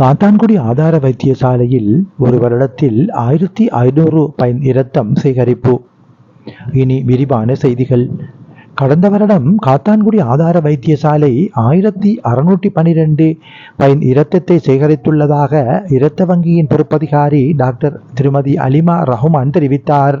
காத்தான்குடி ஆதார வைத்தியசாலையில் ஒரு வருடத்தில் ஆயிரத்தி ஐநூறு பைன் இரத்தம் சேகரிப்பு. இனி விரிவான செய்திகள். கடந்த வருடம் காத்தான்குடி ஆதார வைத்தியசாலை ஆயிரத்தி அறுநூற்றி பனிரெண்டு பைன் இரத்தத்தை சேகரித்துள்ளதாக இரத்த வங்கியின் பொறுப்பதிகாரி டாக்டர் திருமதி அலிமா ரஹ்மான் தெரிவித்தார்.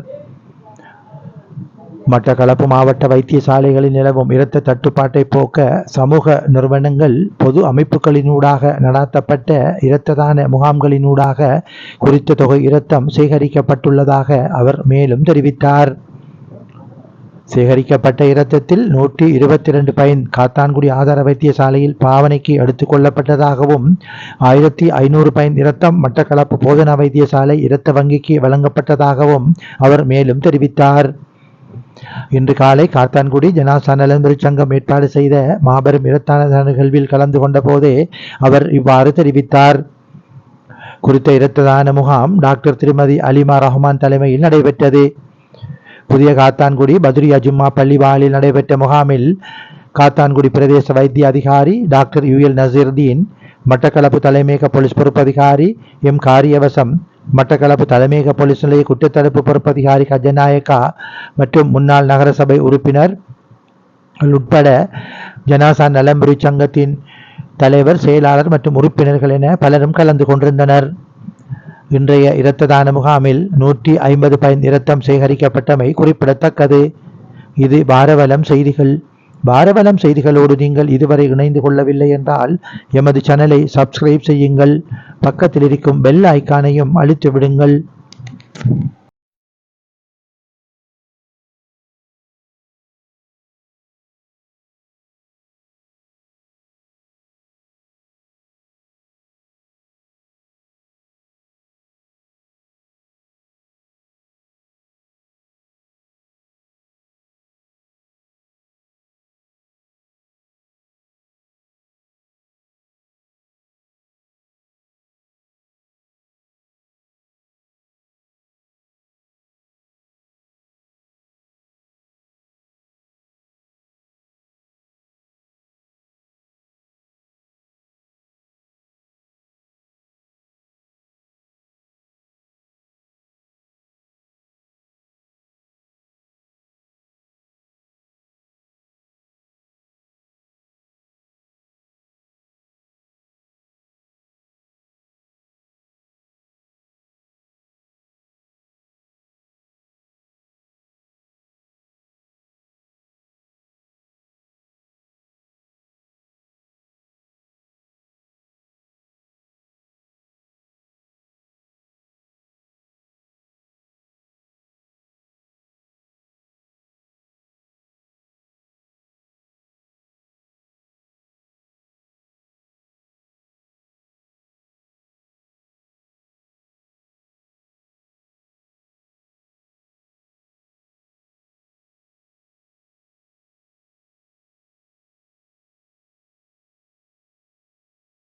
மட்டக்களப்பு மாவட்ட வைத்தியசாலைகளில் நிலவும் இரத்த தட்டுப்பாட்டை போக்க சமூக நிறுவனங்கள் பொது அமைப்புகளினூடாக நடாத்தப்பட்ட இரத்த தான முகாம்களினூடாக குறித்த தொகை இரத்தம் சேகரிக்கப்பட்டுள்ளதாக அவர் மேலும் தெரிவித்தார். சேகரிக்கப்பட்ட இரத்தத்தில் நூற்றி இருபத்தி இரண்டு பயன் காத்தான்குடி ஆதார வைத்தியசாலையில் பாவனைக்கு எடுத்துக் கொள்ளப்பட்டதாகவும் ஆயிரத்தி ஐநூறு பயன் இரத்தம் மட்டக்களப்பு போதனா வைத்தியசாலை இரத்த வங்கிக்கு வழங்கப்பட்டதாகவும் அவர் மேலும் தெரிவித்தார். இன்று காலை காத்தான்குடி ஜனாசா நலன்புரி சங்கம் ஏற்பாடு செய்த மாபெரும் இரத்தான நிகழ்வில் கலந்து கொண்ட போதே அவர் இவ்வாறு தெரிவித்தார். குறித்த இரத்ததான முகாம் டாக்டர் திருமதி அலிமா ரஹ்மான் தலைமையில் நடைபெற்றது. புதிய காத்தான்குடி பதுரியா ஜும்மா பள்ளிவாலில் நடைபெற்ற முகாமில் காத்தான்குடி பிரதேச வைத்திய அதிகாரி doctor U L Naseerdeen Batticaloa தலைமையக போலீஸ் பொறுப்பதிகாரி எம் காரியவசம் மட்டக்களப்பு தலைமையக போலீஸ் நிலைய குற்றத்தடுப்பு பொறுப்பதிகாரி கஜநாயக்கா மற்றும் முன்னாள் நகரசபை உறுப்பினர் உட்பட ஜனாசா நலம்புரி சங்கத்தின் தலைவர் செயலாளர் மற்றும் உறுப்பினர்கள் என பலரும் கலந்து கொண்டிருந்தனர். இன்றைய இரத்த தான முகாமில் நூற்றி ஐம்பது பயன் இரத்தம் சேகரிக்கப்பட்டமை குறிப்பிடத்தக்கது. இது பாரவலம் செய்திகள். பாரவலம் செய்திகளோடு நீங்கள் இதுவரை இணைந்து கொள்ளவில்லை என்றால் எமது சேனலை சப்ஸ்கிரைப் செய்யுங்கள். பக்கத்தில் இருக்கும் பெல் ஐக்கானையும் அழுத்தி விடுங்கள்